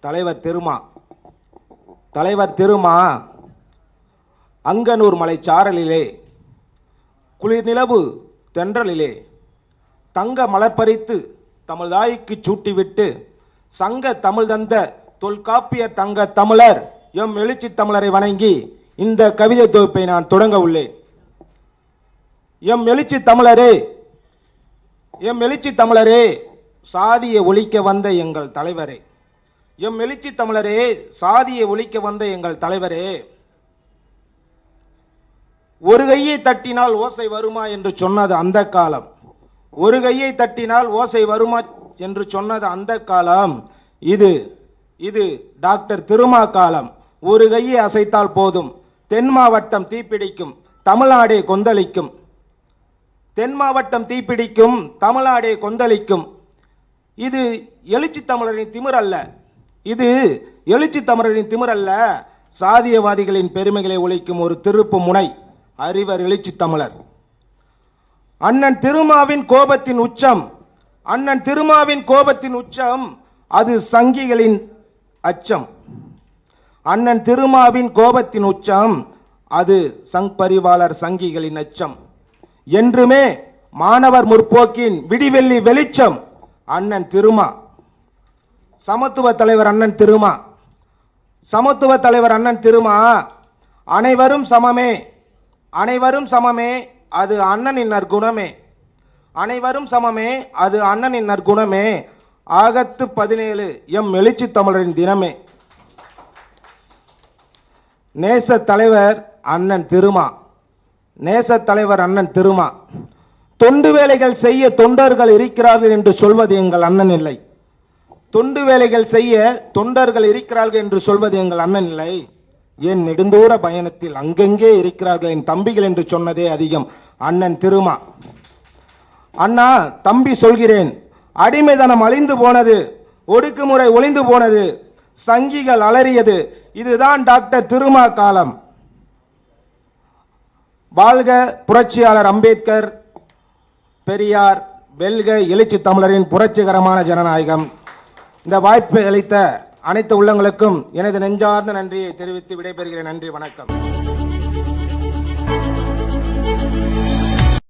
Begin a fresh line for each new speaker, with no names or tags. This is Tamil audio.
தலைவர் திருமா. தலைவர் திருமா அங்கனூர் மலைச்சாரலிலே குளிர் நிலவு தென்றலிலே தங்க மலர்பறித்து தமிழ் தாய்க்கு சூட்டிவிட்டு சங்க தமிழ் தந்த தொல்காப்பிய தங்க தமிழர் எம் எழுச்சி தமிழரை வணங்கி இந்த கவிதை தொகுப்பை நான் தொடங்க உள்ளேன். எம் எழுச்சி தமிழரே எம் எழுச்சி தமிழரே சாதியை ஒழிக்க வந்த எங்கள் தலைவரே. எம் எழுச்சி தமிழரே சாதியை ஒழிக்க வந்த எங்கள் தலைவரே. ஒரு கையை தட்டினால் ஓசை வருமா என்று சொன்னது அந்த காலம். ஒரு கையை தட்டினால் ஓசை வருமா என்று சொன்னது அந்த காலம். இது இது டாக்டர் திருமா காலம். ஒரு கையை அசைத்தால் போதும். தென் மாவட்டம் தீப்பிடிக்கும். தமிழ்நாடே கொந்தளிக்கும். தென் மாவட்டம் தீப்பிடிக்கும். தமிழ்நாடே கொந்தளிக்கும். இது எழுச்சி தமிழரின் திமிர் அல்ல இது எழுச்சி தமிழரின் திமிர் அல்ல சாதியவாதிகளின் பெருமைகளை ஒழிக்கும் ஒரு திருப்பு முனை. அறிவர் எழுச்சி தமிழர். அண்ணன் திருமாவின் கோபத்தின் உச்சம். அண்ணன் திருமாவின் கோபத்தின் உச்சம் அது சங்கிகளின் அச்சம். அண்ணன் திருமாவின் கோபத்தின் உச்சம் அது சங் பரிவாளர் சங்கிகளின் அச்சம். என்றுமே மாணவர் முற்போக்கின் விடிவெள்ளி வெளிச்சம் அண்ணன் திருமா. சமத்துவ தலைவர் அண்ணன் திருமா. சமத்துவ தலைவர் அண்ணன் திருமா அனைவரும் சமமே. அனைவரும் சமமே அது அண்ணனின் நற்குணமே. அனைவரும் சமமே அது அண்ணனின் நற்குணமே. ஆகத்து பதினேழு எம் எழுச்சி தமிழரின் தினமே. நேச தலைவர் அண்ணன் திருமா. நேச தலைவர் அண்ணன் திருமா. தொண்டு வேலைகள் செய்ய தொண்டர்கள் இருக்கிறார்கள் என்று சொல்வது எங்கள் அண்ணன் இல்லை. தொண்டு வேலைகள் செய்ய தொண்டர்கள் இருக்கிறார்கள் என்று சொல்வது எங்கள் அண்ணன் இல்லை. என் நெடுந்தூர பயணத்தில் அங்கங்கே இருக்கிறார்கள்? என் தம்பிகள் என்று சொன்னதே அதிகம். அண்ணன் திருமா. அண்ணா தம்பி சொல்கிறேன். அடிமைதனம் அழிந்து போனது ஒடுக்குமுறை ஒளிந்து போனது சங்கிகள் அலறியது. இதுதான் டாக்டர் திருமா காலம். வாழ்க புரட்சியாளர் அம்பேத்கர் பெரியார் வெல்க எழுச்சி தமிழரின் புரட்சிகரமான ஜனநாயகம். இந்த வாய்ப்பை அளித்த அனைத்து உள்ளங்களுக்கும் எனது நெஞ்சார்ந்த நன்றியை தெரிவித்து விடைபெறுகிறேன். நன்றி வணக்கம்.